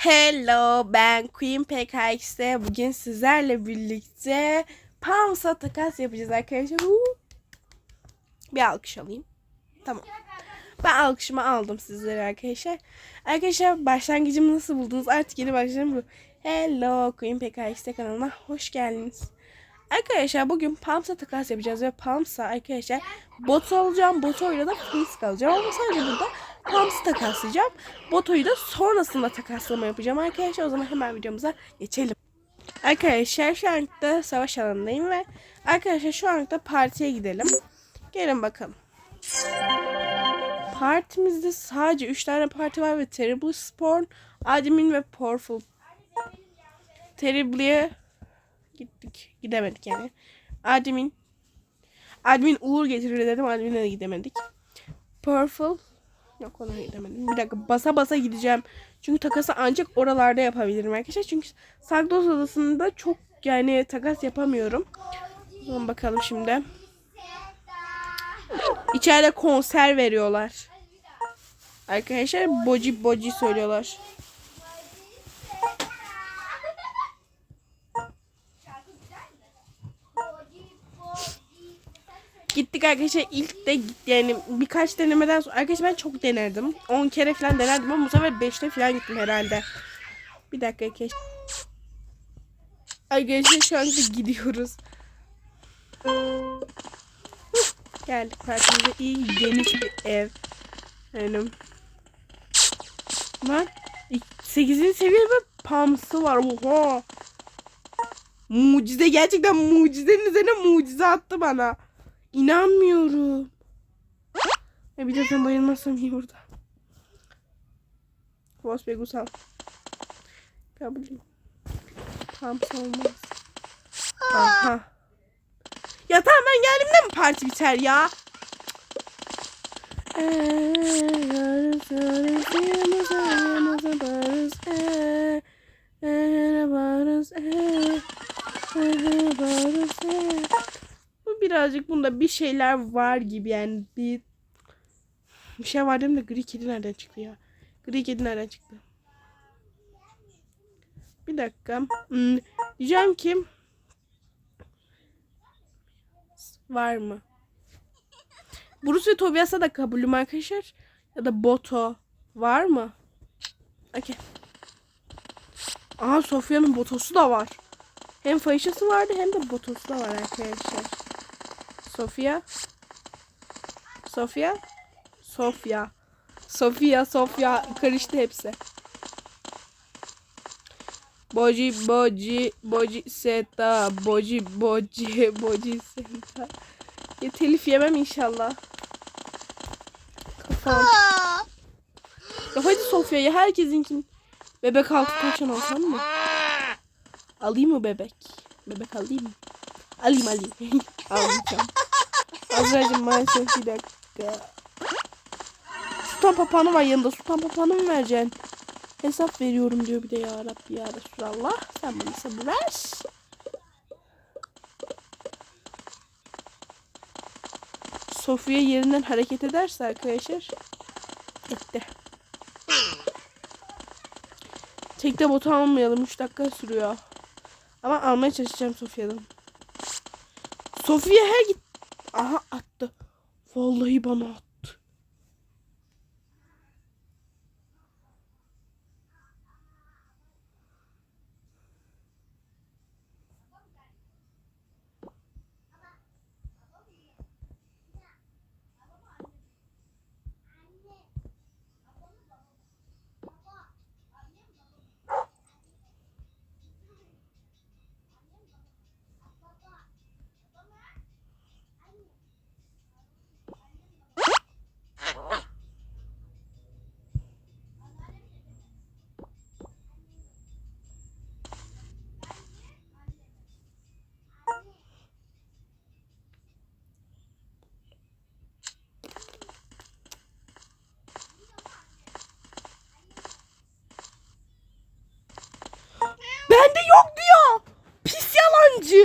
Hello ben Queen PKX'de bugün sizlerle birlikte Pams'a takas yapacağız arkadaşlar. Bir alkış alayım. Tamam. Ben alkışımı aldım sizlere arkadaşlar. Arkadaşlar başlangıcımı nasıl buldunuz? Artık yeni başlarım bu. Hello Queen PKX'de kanalına hoş geldiniz. Arkadaşlar bugün Pams'a takas yapacağız ve Pams'a arkadaşlar bot alacağım. Boto'yla da Frisk alacağım ama sadece burada Pams'ı takaslayacağım. Boto'yu da sonrasında takaslama yapacağım arkadaşlar. O zaman hemen videomuza geçelim. Arkadaşlar şu anda savaş alanındayım ve arkadaşlar şu anda partiye gidelim. Gelin bakalım. Partimizde sadece 3 tane parti var ve Terrible Spawn, Admin ve Powerful. Terribly'e gittik. Gidemedik yani. Admin. Admin Uğur getirir dedim. Admin'e de gidemedik. Purple. Yok ona gidemedim. Bir dakika basa basa gideceğim. Çünkü takası ancak oralarda yapabilirim arkadaşlar. Çünkü Sagdos odasında çok yani takas yapamıyorum. O zaman bakalım şimdi. İçeride konser veriyorlar. Arkadaşlar boci boci söylüyorlar. Gittik arkadaşlar ilk de git- yani birkaç denemeden sonra arkadaşlar ben çok denerdim. 10 kere falan denerdim ama bu sefer 5'te falan gittim herhalde. Bir dakika arkadaşlar. Arkadaşlar şu anda gidiyoruz. Geldik partimize iyi geniş bir ev. Yani. Lan 8. seviye ve pamsı var. Oha. Mucize gerçekten mucizenin üzerine mucize attı bana. İnanmıyorum. Ya bir sen bayılmazsam iyi burada. Vos Begusal. Kabul. Pamsı olmaz. Aha. Ya tamam ben geldiğimde mi parti biter ya? Ee, birazcık bunda bir şeyler var gibi yani bir bir şey var dedim de gri kedi nereden çıktı ya? Gri kedi nereden çıktı? Bir dakika. Hmm, diyeceğim ki var mı? Bruce ve Tobias'a da kabulüm arkadaşlar. Ya da Boto. Var mı? Okey. Aha Sofya'nın botosu da var. Hem fayışası vardı hem de botosu da var arkadaşlar. Sofya. Sofya. Sofya. Sofya, Sofya karıştı hepsi. Boji, boji, boji seta, boji, boji, boji seta. Ya telif yemem inşallah. Kafam. Ya hadi Sofya ya herkesinkin. Bebek altı taşan alsam mı? Alayım mı bebek? Bebek alayım mı? Alayım alayım. Almayacağım. Azra'cığım maalesef bir dakika. Sultan papağanı var yanında. Sultan papağanı mı vereceksin? Hesap veriyorum diyor bir de ya Rabbi ya Resulallah. Sen bana sabır ver. Sofya yerinden hareket ederse arkadaşlar etti. Tekte botu almayalım. 3 dakika sürüyor. Ama almaya çalışacağım Sofya'dan. Sofya her git. Aha attı. Vallahi bana attı.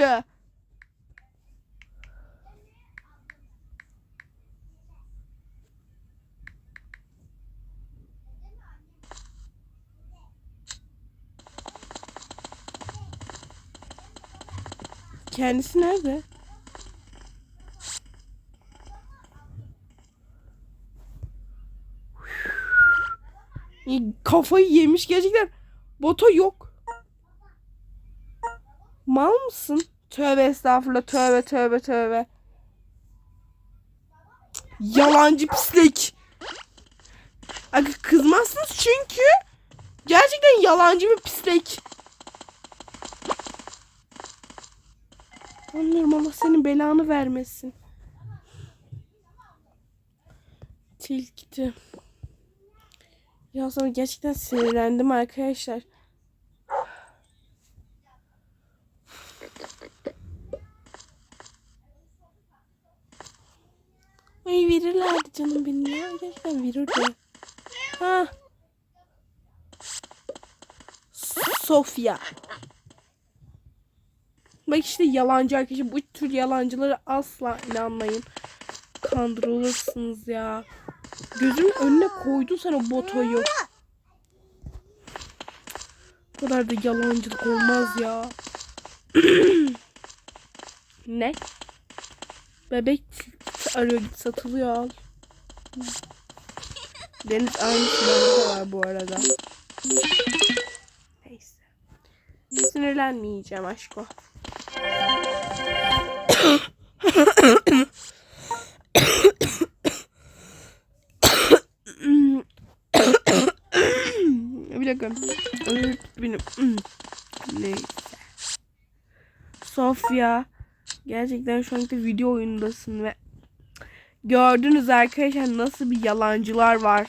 düştü. Kendisi nerede? Kafayı yemiş gerçekten. Boto yok. Mal mısın? Tövbe estağfurullah tövbe tövbe tövbe. Yalancı pislik. Aga kızmazsınız çünkü gerçekten yalancı bir pislik. Anlıyorum Allah senin belanı vermesin. Tilkti. Ya sonra gerçekten sinirlendim arkadaşlar. Ay verirlerdi canım benim verirdi. Ha. Sofya. Bak işte yalancı arkadaşlar. Bu tür yalancılara asla inanmayın. Kandırılırsınız ya. Gözümün önüne koydu sana botoyu. Bu kadar da yalancılık olmaz ya. ne? Bebek arıyor git satılıyor al. Deniz aynı silahı var bu arada. Neyse. Sinirlenmeyeceğim aşko. Bir dakika. Benim. Neyse. Sofya. Gerçekten şu anda video oyundasın ve gördünüz arkadaşlar nasıl bir yalancılar var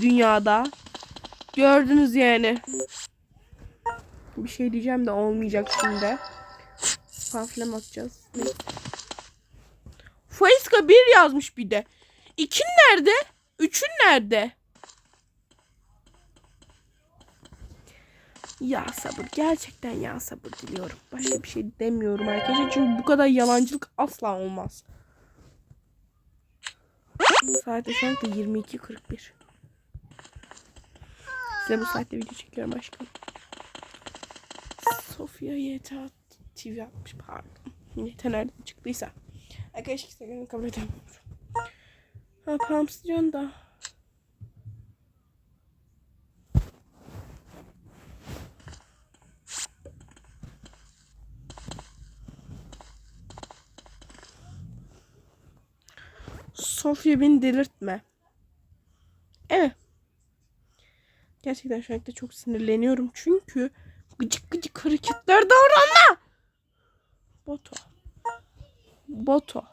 dünyada. Gördünüz yani. Bir şey diyeceğim de olmayacak şimdi. Pamflem atacağız. Faiska bir yazmış bir de. İkin nerede? Üçün nerede? Ya sabır. Gerçekten ya sabır diliyorum. Başka bir şey demiyorum arkadaşlar. Çünkü bu kadar yalancılık asla olmaz. Saat şu anda 22.41. Size bu saatte video çekiyorum aşkım. Sofia YTA TV atmış pardon. YTA nereden çıktıysa. Arkadaşlar kabul edemiyorum. Ha Pamsyon da. Sofya beni delirtme. Evet. Gerçekten şu anda çok sinirleniyorum. Çünkü gıcık gıcık hareketler davranma. Boto. Boto.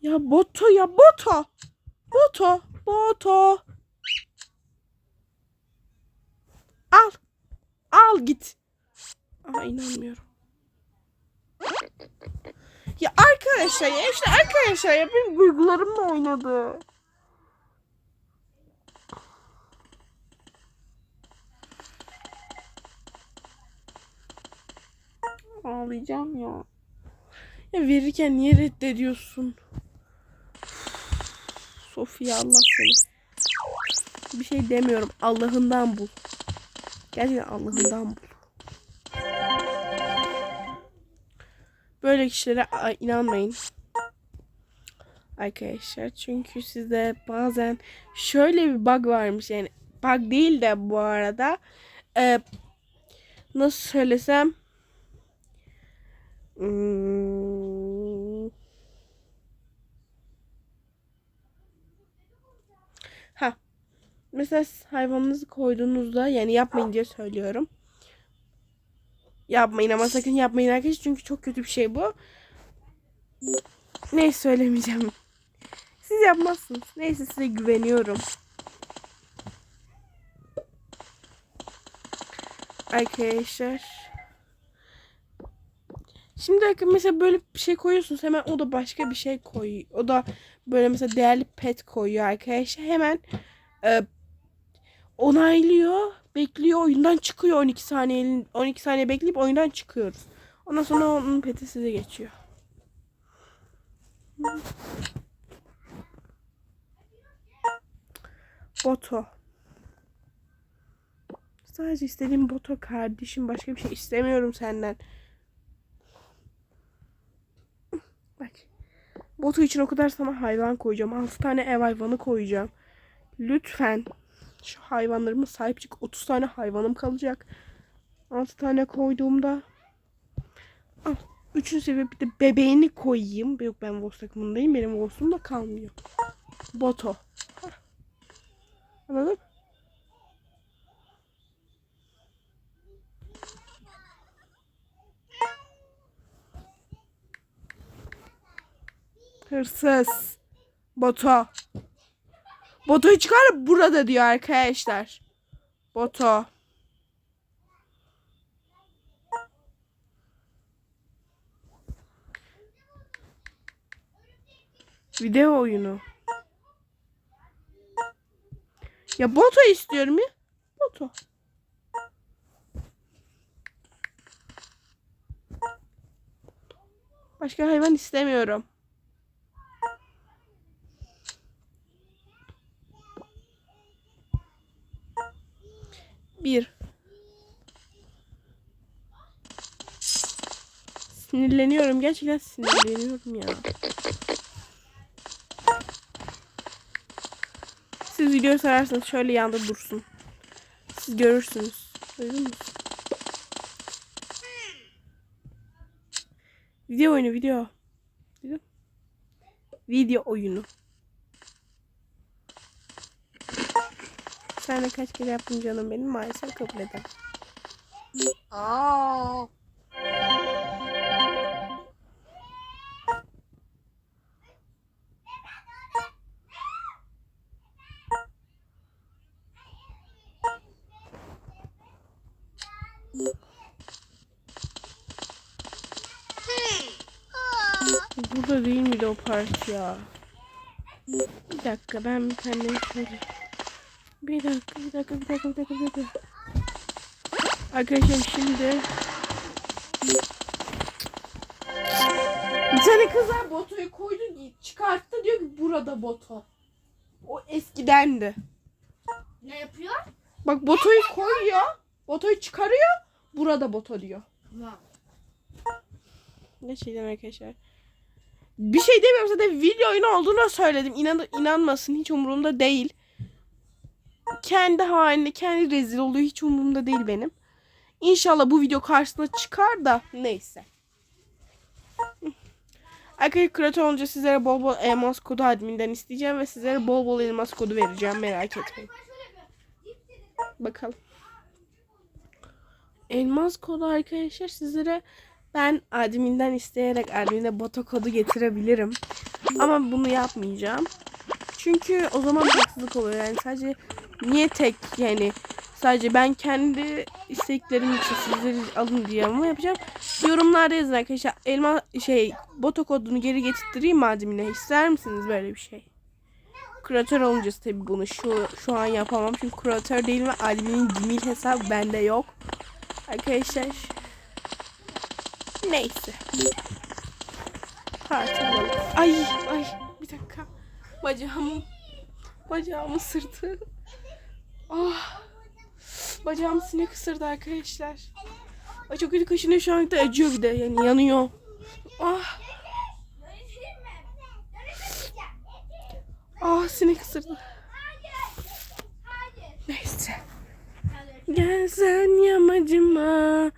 Ya Boto ya Boto. Boto. Boto. Al. Al git. Aha inanmıyorum. Ya arkadaşlar ya işte arkadaşlar ya benim duygularımla oynadı. Ağlayacağım ya. Ya verirken niye reddediyorsun? Sofya Allah seni. Bir şey demiyorum. Allah'ından bul. Gerçekten Allah'ından bul. Böyle kişilere inanmayın. Arkadaşlar çünkü sizde bazen şöyle bir bug varmış yani bug değil de bu arada Ee, nasıl söylesem Hmm. Ha. Mesela hayvanınızı koyduğunuzda yani yapmayın diye söylüyorum. Yapmayın ama sakın yapmayın arkadaşlar çünkü çok kötü bir şey bu. Neyse söylemeyeceğim. Siz yapmazsınız. Neyse size güveniyorum. Arkadaşlar. Şimdi mesela böyle bir şey koyuyorsunuz hemen o da başka bir şey koyuyor. O da böyle mesela değerli pet koyuyor arkadaşlar. Hemen e, onaylıyor, bekliyor, oyundan çıkıyor 12 saniye 12 saniye bekleyip oyundan çıkıyoruz. Ondan sonra onun peti size geçiyor. Boto. sadece istediğim boto kardeşim. Başka bir şey istemiyorum senden. Bak. Boto için o kadar sana hayvan koyacağım. 6 tane ev hayvanı koyacağım. Lütfen şu hayvanlarıma sahip çık. 30 tane hayvanım kalacak. 6 tane koyduğumda Al. Üçüncü seviye bir de bebeğini koyayım. Yok ben Vos takımındayım. Benim Vos'um da kalmıyor. Boto. Anladın? Hırsız. Boto. Boto'yu çıkar burada diyor arkadaşlar. Boto. Video oyunu. Ya Boto istiyorum ya. Boto. Başka hayvan istemiyorum. Bir. Sinirleniyorum. Gerçekten sinirleniyorum ya. Siz video sararsanız şöyle yanda dursun. Siz görürsünüz. Duydun mu? Video oyunu video. Video oyunu. Sen kaç kere yaptın canım benim maalesef kabul edemem. Aa. Burada değil miydi o park ya? Bir dakika ben bir tane şöyle. Bir dakika bir dakika bir dakika bir dakika bir dakika. Arkadaşlar şimdi bir tane kızlar botoyu koydu çıkarttı diyor ki burada boto. O eskidendi. Ne yapıyor? Bak botoyu koyuyor. Botoyu çıkarıyor. Burada boto diyor. Var. Gerçekten arkadaşlar. Bir şey demiyorum zaten video oyunu olduğunu söyledim. İnan inanmasın hiç umurumda değil. Kendi halinde kendi rezil oluyor hiç umurumda değil benim. İnşallah bu video karşısına çıkar da neyse. Arkadaşlar kreatör olunca sizlere bol bol elmas kodu adminden isteyeceğim ve sizlere bol bol elmas kodu vereceğim merak etmeyin. Bakalım. Elmas kodu arkadaşlar sizlere ben adminden isteyerek admine bota kodu getirebilirim. Ama bunu yapmayacağım. Çünkü o zaman haksızlık oluyor. Yani sadece niye tek yani sadece ben kendi isteklerim için sizleri alın diye ama yapacağım. Yorumlarda yazın arkadaşlar. Elma şey bota kodunu geri getirttireyim mi admine? İster misiniz böyle bir şey? Kreatör olunca tabii bunu şu şu an yapamam. Çünkü kreatör değilim ve adminin gmail hesabı bende yok. Arkadaşlar Neyse. Tartışalım. Ay ay bir dakika. Bacağım bacağımı ısırdı. Ah. Bacağım sinek ısırdı arkadaşlar. Ay çok kötü kaşınıyor şu anda acıyor bir de yani yanıyor. Ah. Ah sinek ısırdı. Neyse. Gel sen yamacıma.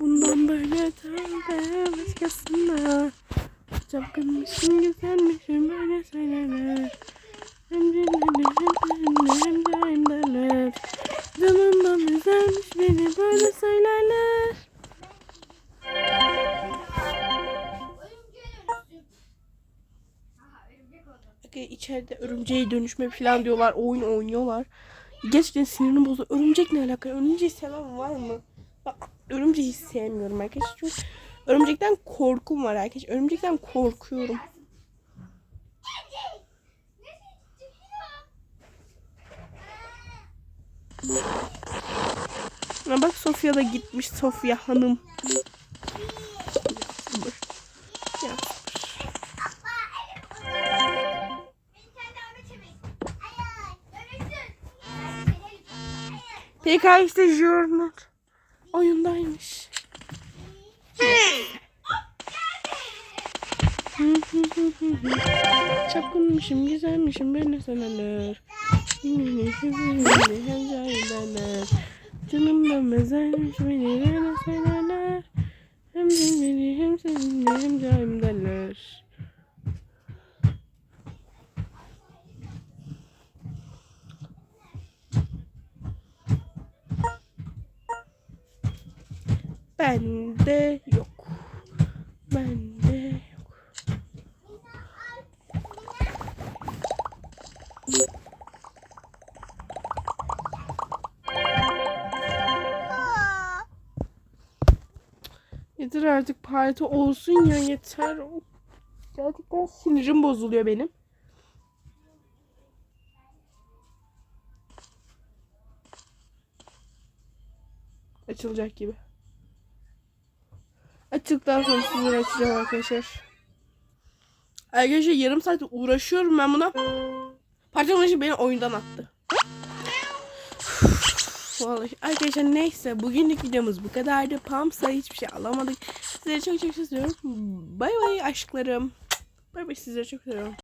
Bundan böyle tövbe başkasına. Çapkınmışım güzelmişim öyle söylenir. Canımdan güzelmiş beni böyle söylerler. Bakın içeride örümceğe dönüşme falan diyorlar. Oyun oynuyorlar. Gerçekten sinirim bozdu. Örümcek ne alaka? Örümceği seven var mı? Bak, örümceği sevmiyorum arkadaşlar. Çünkü örümcekten korkum var arkadaşlar. Örümcekten korkuyorum. Ha bak Sofya da gitmiş Sofya hanım. Ya. PKX'de Journal oyundaymış. Çapkınmışım, güzelmişim, beni severler. Cahilerler. Canımdan mezarmış beni beni severler. Hem beni hem seninle hem cahim derler. Bende yok. Yeter artık parti olsun ya yeter. Gerçekten sinirim bozuluyor benim. Açılacak gibi. Açıldıktan sonra sizlere açacağım arkadaşlar. Arkadaşlar yarım saat uğraşıyorum ben buna. Parça başı beni oyundan attı. Vallahi arkadaşlar neyse bugünlük videomuz bu kadardı. Pamsa hiçbir şey alamadık. Sizleri çok çok seviyorum. Bay bay aşklarım. Bay bay sizleri çok seviyorum.